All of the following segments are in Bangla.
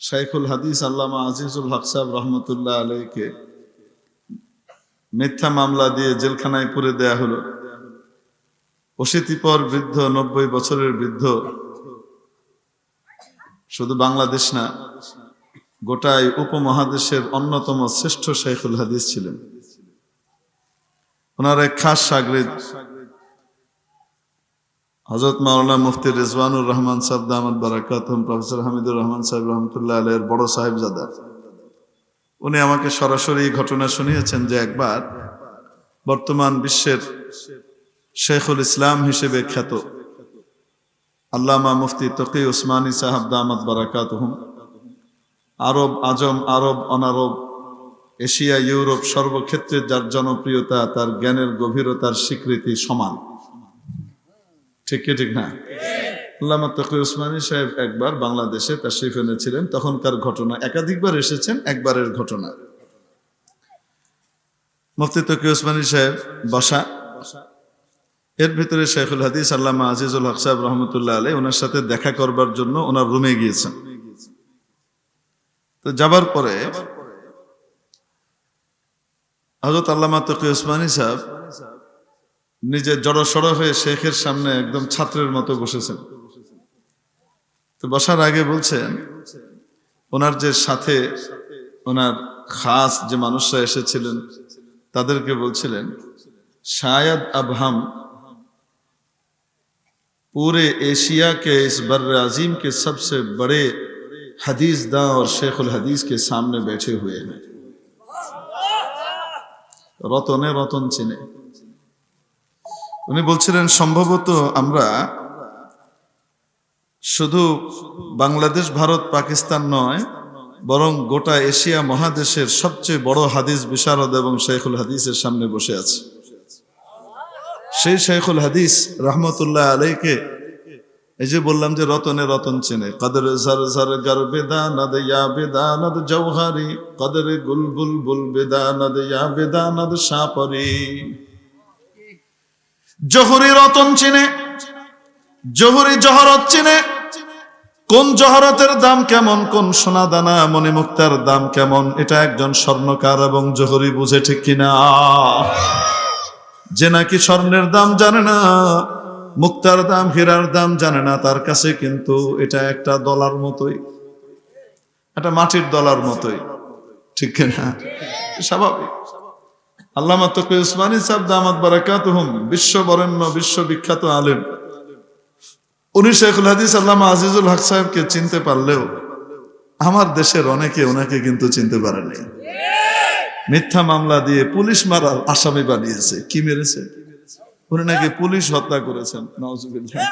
শাইখুল হাদিস আল্লামা আজিজুল হক সাহেব রহমতুল্লাহ আলাইকে মিথ্যা মামলা দিয়ে জেলখানায় পুরে দেয়া হলো। অশীতিপর বৃদ্ধ, নব্বই বছরের বৃদ্ধ, শুধু বাংলাদেশ না, গোটাই উপমহাদেশের অন্যতম শ্রেষ্ঠ শাইখুল হাদিস ছিলেন। ওনার এক খাস সাগরিদ হজরত মাওলানা মুফতি রেজওয়ানুর রহমান সাহেব দামাদ বারাকাত প্রফেসর হামিদুর রহমান সাহেব রহমতুল্লাহ আলের বড় সাহেবজাদা। উনি আমাকে সরাসরি ঘটনা শুনিয়েছেন যে একবার বর্তমান বিশ্বের শেখুল ইসলাম হিসেবে খ্যাত আল্লামা মুফতি তকি উসমানী সাহাব দামাদ বারাকাত আরব আজম, আরব অনারব, এশিয়া, ইউরোপ সর্বক্ষেত্রে যার জনপ্রিয়তা, তার জ্ঞানের গভীরতার স্বীকৃতি সমান। ঠিক কি, ঠিক না? আল্লামা তকি উসমানী সাহেব একবার বাংলাদেশে তাশরিফ এনেছিলেন, তখনকার ঘটনা, একাধিকবার এসেছেন, একবারের ঘটনা। মুফতি তকি উসমানী সাহেব, বসা। এর ভিতরে শেখুল হাদিস, আল্লামা আজিজুল হক সাহেব রহমতুল্লাহ আলী ওনার সাথে দেখা করবার জন্য ওনার রুমে গিয়েছেন। তো যাবার পরে হজরত আল্লামা তকি উসমানী সাহেব নিজে জড়সড় হয়ে শেখের সামনে একদম ছাত্রের মতো বসেছেন তো বসার আগে বলছেন ওনার যে সাথে ওনার খাস যে মানুষরা এসেছিলেন তাদেরকে বলছিলেন शायद अब हम पूरे एशिया के इस बर अजीम के सबसे बड़े हदीस दा और शेखुल हदीस के सामने बैठे हुए हैं রতনে রতন চিনে উনি বলছিলেন, সম্ভবত আমরা শুধু বাংলাদেশ, ভারত, পাকিস্তান নয়, বরং গোটা এশিয়া মহাদেশের সবচেয়ে বড় হাদিস বিশারদ এবং শেখুল হাদিসের সামনে বসে আছে। সেই শেখুল হাদিস রহমতুল্লাহ আলাইকে, এই যে বললাম যে রতনে রতন চেনে, কদর জর জর গর বেদানদ ইয়া বেদানদ জৌহারি কদর গুল বুল বুল বেদানদ ইয়া বেদানদ সাপরি। জহুরি রতন চিনে, জহুরি জহরত চিনে, কোন জহরতের দাম কেমন, কোন সোনা দানা মনে মুক্তার দাম কেমন, এটা একজন স্বর্ণকার এবং জহুরি বুঝে ঠিক কিনা। যে নাকি স্বর্ণের দাম জানে না, মুক্তার দাম, হীরার দাম জানে না, তার কাছে কিন্তু এটা একটা দলার মতোই। একটা মাটির দলার মতোই। ঠিক কিনা? স্বাভাবিক। আল্লামা তকি উসমানী সাহেব দামাত বারাকাত হুম বিশ্ব বরেণ্য বিশ্ববিখ্যাত আলেম। উনি শেখুল হাদিস আল্লামা আজিজুল হক সাহেবকে চিনতে পারলেও আমার দেশের অনেকে ওনাকে কিন্তু চিনতে পারেনি মিথ্যা মামলা দিয়ে পুলিশ মারার আসামি বানিয়েছে। কি মেরেছে? উনি নাকি পুলিশ হত্যা করেছেন নওয়াজুবিল্লাহ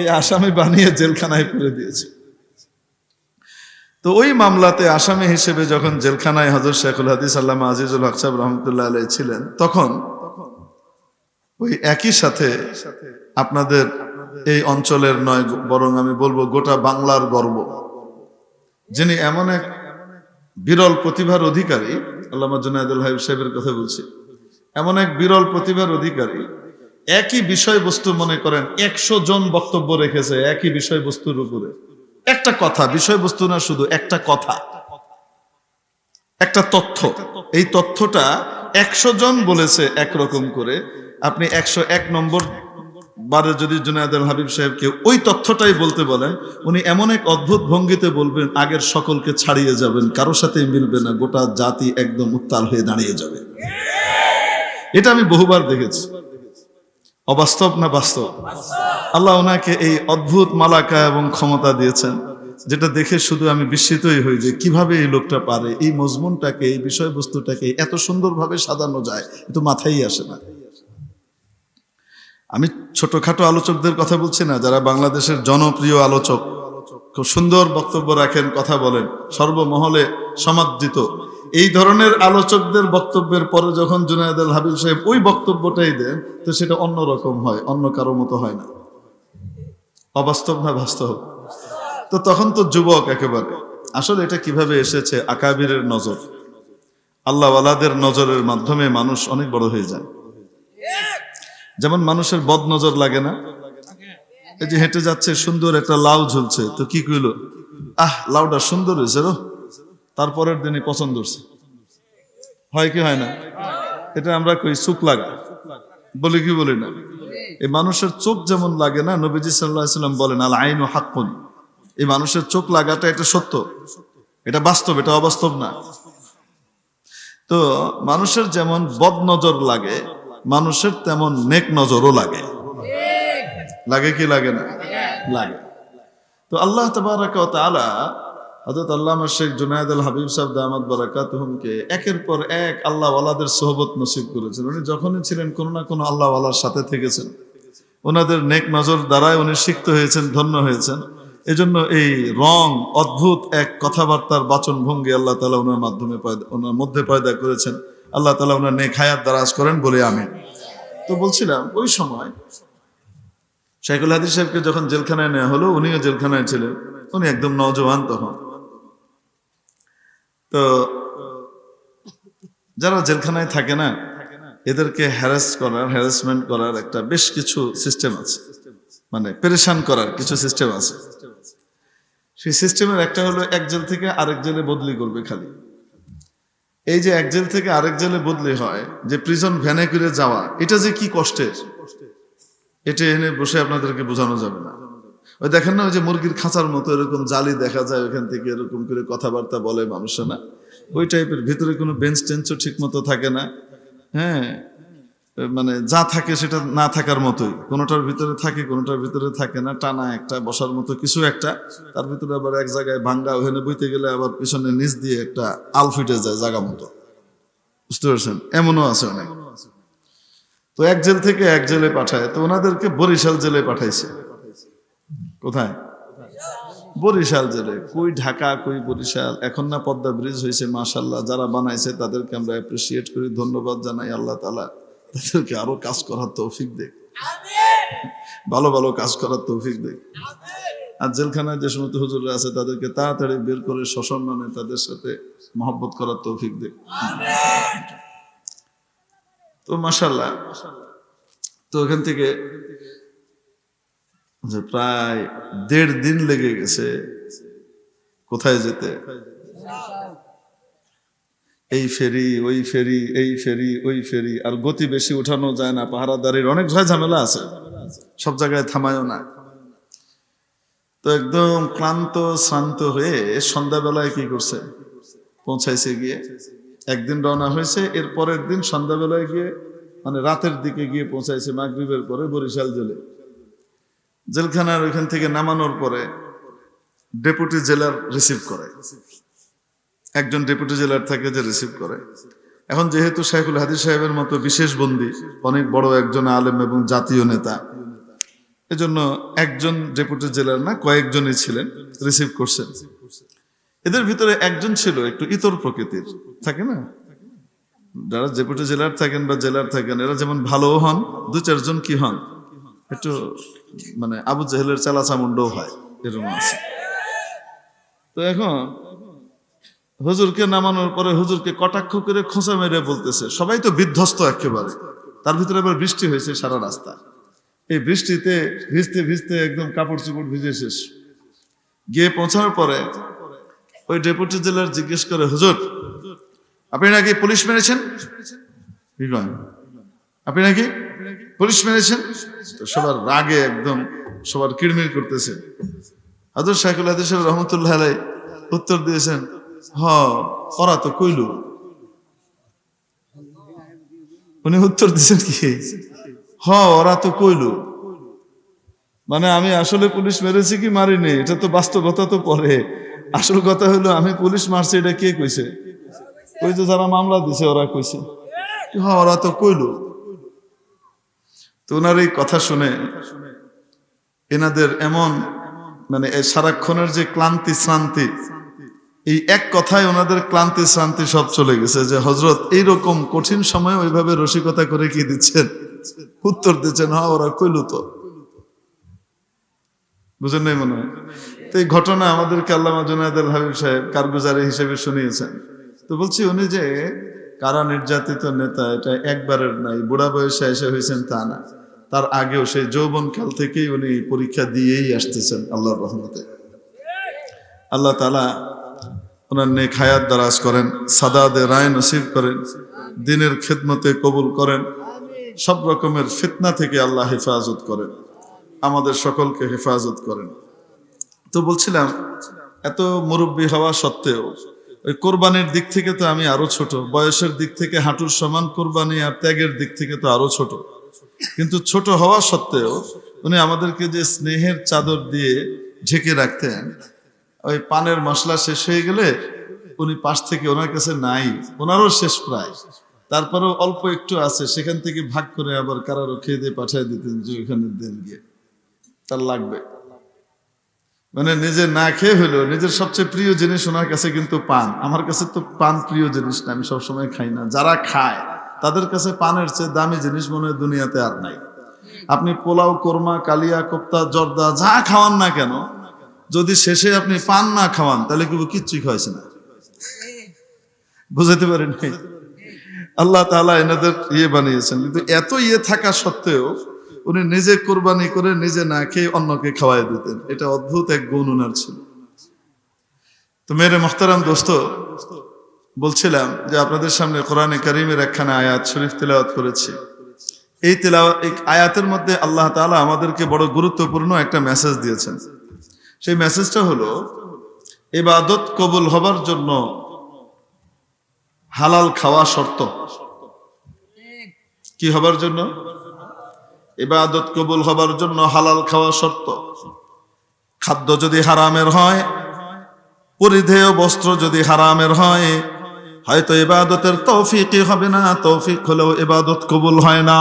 এই আসামি বানিয়ে জেলখানায় পুরে দিয়েছে। তো ওই মামলাতে আসামি হিসেবে যখন জেলখানায় হজর শেখুল হাদিস আল্লাহ আজিজুল হক সাহেব রহমতুল্লাহ আলাই ছিলেন, তখন ওই একই সাথে আপনাদের এই অঞ্চলের নয়, বরং আমি বলব গোটা বাংলার গর্ব। যিনি এমন এক বিরল প্রতিভার অধিকারী, আল্লামা জুনায়দুল হাইব সাহেবের কথা বলছি, এমন এক বিরল প্রতিভার অধিকারী, একই বিষয়বস্তু মনে করেন, একশো জন বক্তব্য রেখেছে একই বিষয়বস্তুর উপরে। একটা কথা, বিষয়বস্তু না শুধু, একটা কথা। একটা তথ্য। এই তথ্যটা একশো জন বলেছে একরকম করে। আপনি একশো এক নম্বর বারে যদি জুনায়দুল হাবিব সাহেবকে ওই তথ্যটাই বলতে বলেন, উনি এমন এক অদ্ভুত ভঙ্গিতে বলবেন, আগের সকলকে ছাড়িয়ে যাবেন কারও সাথে মিলবে না, গোটা জাতি একদম উত্তাল হয়ে দাঁড়িয়ে যাবে। এটা আমি বহুবার দেখেছি। অবাস্তব না বাস্তব? আল্লাহ ওনাকে এই অদ্ভুত মালাকা এবং ক্ষমতা দিয়েছেন, যেটা দেখে শুধু আমি বিস্মিতই হই যে কীভাবে এই লোকটা পারে, এই মজমুনটাকে, এই বিষয়বস্তুটাকে এত সুন্দরভাবে সাজানো যায় কিন্তু মাথায় আসে না। আমি ছোটখাটো আলোচকদের কথা বলছি না, যারা বাংলাদেশের জনপ্রিয় আলোচক, খুব সুন্দর বক্তব্য রাখেন, কথা বলেন, সর্বমহলে সমাদৃত। এই ধরনের আলোচকদের বক্তব্যের পরে যখন জুনায়দ আল হাবিব সাহেব ওই বক্তব্যটাই দেন, তো সেটা অন্য রকম হয়, অন্য কারও মতো হয় না। অবাস্তব না বাস্তব? তো তখন তো যুবক একেবারে। আসলে এটা কীভাবে এসেছে? আকাবিরের নজর। আল্লাহওয়ালাদের নজরের মাধ্যমে মানুষ অনেক বড় হয়ে যায়। যেমন মানুষের বদ নজর লাগে না? এই যে হেঁটে যাচ্ছে, সুন্দর একটা লাউ ঝুলছে, তো কি কইলো? আহ, লাউটা সুন্দর হয়েছে রো। তারপরের দিনই পছন্দ হচ্ছে। হয় কি হয় না? এটা আমরা কই চোখ লাগা। বলি কি বলি না? এই মানুষের চোখ যেমন লাগে না, নবীজি সাল্লাহ সাল্লাম বলেন আল আইন ও হাক্কুন। এই মানুষের চোখ লাগাটা এটা সত্য। এটা বাস্তব, এটা অবাস্তব না। তো মানুষের যেমন বদ নজর লাগে, মানুষের তেমন নেক নজরও লাগে। লাগে কি লাগে না? লাগে। তো আল্লাহ তবারক ওয়া তাআলা হযরত আল্লামা শেখ জুনায়েদ আল হাবিব সাহেব দামাত বারাকাতুহুমকে একের পর এক আল্লাহ ওয়ালাদের সোহবত নসিব করেছেন। উনি যখনই ছিলেন কোনো না কোনো আল্লাহ ওয়ালার সাথে থেকেছেন। ওনাদের নেক নজর দ্বারাই উনি সিক্ত হয়েছেন, ধন্য হয়েছেন। এজন্য এই রং, অদ্ভুত এক কথাবার্তার বাচন ভঙ্গি আল্লাহ তালা ওনার মাধ্যমে ওনার মধ্যে পয়দা করেছেন। আল্লাহ তালা ওনার নেক হায়াত দারাজ করেন বলে আমি তো বলছিলাম, ওই সময় শাইকুল হাদিস সাহেবকে যখন জেলখানায় নেওয়া হলো, উনিও জেলখানায় ছিলেন। উনি একদম নওজওয়ান তখন। তো যারা জেলখানায় থাকে না, এদেরকে হ্যারাস করার হ্যারাসমেন্ট করার একটা বেশ কিছু সিস্টেম আছে। মানে পেরেশান করার কিছু সিস্টেম আছে। সেই সিস্টেমের একটা হলো এক জেল থেকে আরেক জেলে বদলি করবে খালি। এই যে এক জেল থেকে আরেক জেলে বদলি হয়, যে প্রিজন ভ্যানে করে যাওয়া, এটা যে কি কষ্টের? এটা এনে বসে আপনাদেরকে বোঝানো যাবে না। ওই দেখেন না, ওই যে মুরগির খাঁচার মতো এরকম জালি দেখা যায় ওখান থেকে এরকম করে কথাবার্তা বলে মানুষে না? ওই টাইপের ভিতরে কোনো বেঞ্চ টেঞ্চও ঠিক মতো থাকে না। হ্যাঁ মানে যা থাকে সেটা না থাকার মতোই। কোনোটার ভিতরে থাকে, কোনোটার ভিতরে থাকে না। টানা একটা, বসার মতো কিছু একটা। তার ভিতরে আবার এক জায়গায় ভাঙ্গা ওখানে বইতে গেলে আবার পিছনে নিচ দিয়ে একটা আল ফিটে যায় জায়গা মতো। বুঝতে পারছেন? এমনও আছে অনেক। তো এক জেল থেকে এক জেলে পাঠায়। তো ওনাদেরকে বরিশাল জেলে পাঠাইছে। কোথায়? বরিশাল জেলে। কই ঢাকা কই বরিশাল? এখন না পদ্মা ব্রিজ হয়েছে মাশাল্লাহ যারা বানাইছে তাদেরকে আমরা অ্যাপ্রিসিয়েট করি ধন্যবাদ জানাই আল্লাহ তালা তাদেরকে আরও কাজ করার তৌফিক দেখ ভালো ভালো কাজ করার তৌফিক দেখ আর জেলখানায় যে সমস্ত হুজুররা আছে তাদেরকে তাড়াতাড়ি বের করে সসম্মানে তাদের সাথে মহব্বত করার তৌফিক দেখ তো মাশাল্লাহ তো ওখান থেকে যে প্রায় দেড় দিন লেগে গেছে। কোথায় যেতে? এই ফেরি, ওই ফেরি, এই ফেরি, ওই ফেরি, আর গতি বেশি উঠানো যায় না, পাহারাদারির অনেক ভয় ঝামেলা আছে। সব জায়গায় থামায়ও না। তো একদম ক্লান্ত, শ্রান্ত হয়ে সন্ধ্যাবেলায় কি করছে? পৌঁছাইছে গিয়ে। একদিন রওনা হয়েছে, এর পরের দিন সন্ধ্যাবেলায় গিয়ে মানে রাতের দিকে গিয়ে পৌঁছাইছে, মাগরিবের পরে বরিশাল জেলে। জেলখানার ওইখান থেকে নামানোর পরে ডেপুটি জেলার রিসিভ করে। একজন ডেপুটি জেলার থাকে যে রিসিভ করে। এখন যেহেতু শাইখুল হাদিস সাহেবের মতো বিশেষ বন্দী, অনেক বড় একজন আলেম এবং জাতীয় নেতা, এজন্য একজন ডেপুটি জেলার না, কয়েকজনই ছিলেন, রিসিভ করছেন। এদের ভিতরে একজন ছিল, একটু ইতর প্রকৃতির, থাকে না? যারা ডেপুটি জেলার থাকেন বা জেলার থাকেন, এরা যেমন ভালো হন দু চারজন কি হন? একটু মানে আবু জাহেলের চালা চামুন্ডও হয়, এরকম আছে। তো এখন, হুজুরকে নামানোর পরে হুজুরকে কটাক্ষ করে খোঁচা মেরে বলতেছে। সবাই তো বিধ্বস্ত একেবারে। তার ভিতরে আবার বৃষ্টি হয়েছে সারা রাস্তা। এই বৃষ্টিতে ভিজতে ভিজতে একদম কাপড় চোপড় ভিজে শেষ। গিয়ে পৌঁছানোর পরে ওই ডেপুটি জেলার জিজ্ঞেস করে, হুজুর, আপনি নাকি পুলিশ মেরেছেন? আপনি নাকি পুলিশ মেরেছেন? সবার রাগে একদম সবার কিড়মির করতেছে। হাজর শাহুল হাদিস সাহেব রহমতুল্লাহ আলাই উত্তর দিয়েছেন, হ ওরা তো কইল। উনি উত্তর দিয়েছেন কি? হ, ওরা তো কইল। মানে আমি আসলে পুলিশ মেরেছি কি মারিনি? এটা তো বাস্তবতা তো পরে। আসল কথা হলো, আমি পুলিশ মারছি, এটা কে কইছে? ওই যে যারা মামলা দিছে, ওরা কইছে। হ্যাঁ ওরা তো কইল। তো ওনার এই কথা শুনে এনাদের এমন মানে সারাক্ষণের যে ক্লান্তি শ্রান্তি, এই এক কথায় ওনাদের ক্লান্তি শ্রান্তি সব চলে গেছে যে হজরত এইরকম কঠিন সময় ওইভাবে রসিকতা করে কি দিচ্ছেন? উত্তর দিচ্ছেন হ্যাঁ ওরা কইল তো। বুঝেন নাই মনে হয়? তো এই ঘটনা আমাদেরকে আল্লামা জুনায়দ আল হাবিব সাহেব কারগুজারি হিসেবে শুনিয়েছেন। তো বলছি উনি যে কারা নির্যাতিত নেতা, এটা একবারের নাই, বুড়া বয়সে এসে হয়েছেন তা না। তার আগেও সেই যৌবন কাল থেকেই উনি পরীক্ষা দিয়েই আসতেছেন আল্লাহর রহমতে। আল্লাহ তালা ওনার নেক হায়াত দারাজ করেন সাদাদে রায় নসিব করেন, দিনের খেদমতে কবুল করেন, সব রকমের ফিতনা থেকে আল্লাহ হেফাজত করেন, আমাদের সকলকে হেফাজত করেন। তো বলছিলাম, এত মুরব্বী হওয়া সত্ত্বেও ওই কোরবানির দিক থেকে তো আমি আরও ছোট, বয়সের দিক থেকে হাঁটুর সমান কোরবানি আর ত্যাগের দিক থেকে তো আরও ছোট। কিন্তু ছোট হওয়া সত্ত্বেও উনি আমাদেরকে যে স্নেহের চাদর দিয়ে ঢেকে রাখতেন, ওই পানের মশলা শেষ হয়ে গেলে উনি পাশ থেকে ওনার কাছে নাই, ওনারও শেষ প্রায়। তারপরেও অল্প একটু আছে, সেখান থেকে ভাগ করে আবার কারারও খেয়ে দিয়ে পাঠিয়ে দিতেন যে ওখানে দেন গিয়ে। তার লাগবে। মানে নিজে না খেয়ে হইল নিজের সবচেয়ে প্রিয় জিনিস ওনার কাছে কিন্তু পান। আমার কাছে তো পান প্রিয় জিনিস না, আমি সবসময় খাই না। যারা খায়, তাদের কাছে পানের চেয়ে দামি জিনিস মনে হয় দুনিয়াতে আর নাই। আপনি পোলাও, কোরমা, কালিয়া, কোপ্তা, জর্দা, যা খাওয়ান না কেন, যদি শেষে আপনি পান না খাওয়ান, তাহলে কেউ কিচ্ছুই খাওয়াইছে না। বুঝাতে পারেন? আল্লাহ তাআলা এনাদের ইয়ে বানিয়েছেন। কিন্তু এত ইয়ে থাকা সত্ত্বেও উনি নিজে কোরবানি করে নিজে না খেয়ে অন্যকে খাওয়াই দিতেন। এটা অদ্ভুত এক গুণ উনার ছিল। তো মেরে মোখতারাম দোস্ত, বলছিলাম যে আপনাদের সামনে কোরআনে কারিমের একখানা আয়াত শরীফ তেলাওয়াত করেছি। এই তেলাওয়া, এই আয়াতের মধ্যে আল্লাহ তাআলা আমাদেরকে বড় গুরুত্বপূর্ণ একটা মেসেজ দিয়েছেন। সেই মেসেজটা হলো এবাদত কবুল হবার জন্য হালাল খাওয়া শর্ত। কি হবার জন্য? ইবাদত কবুল হবার জন্য হালাল খাওয়া শর্ত। খাদ্য যদি হারামের হয়, পরিধেয় বস্ত্র যদি হারামের হয়, হয়তো ইবাদতের তৌফিকই হবে না, তৌফিক হলেও ইবাদত কবুল হয় না।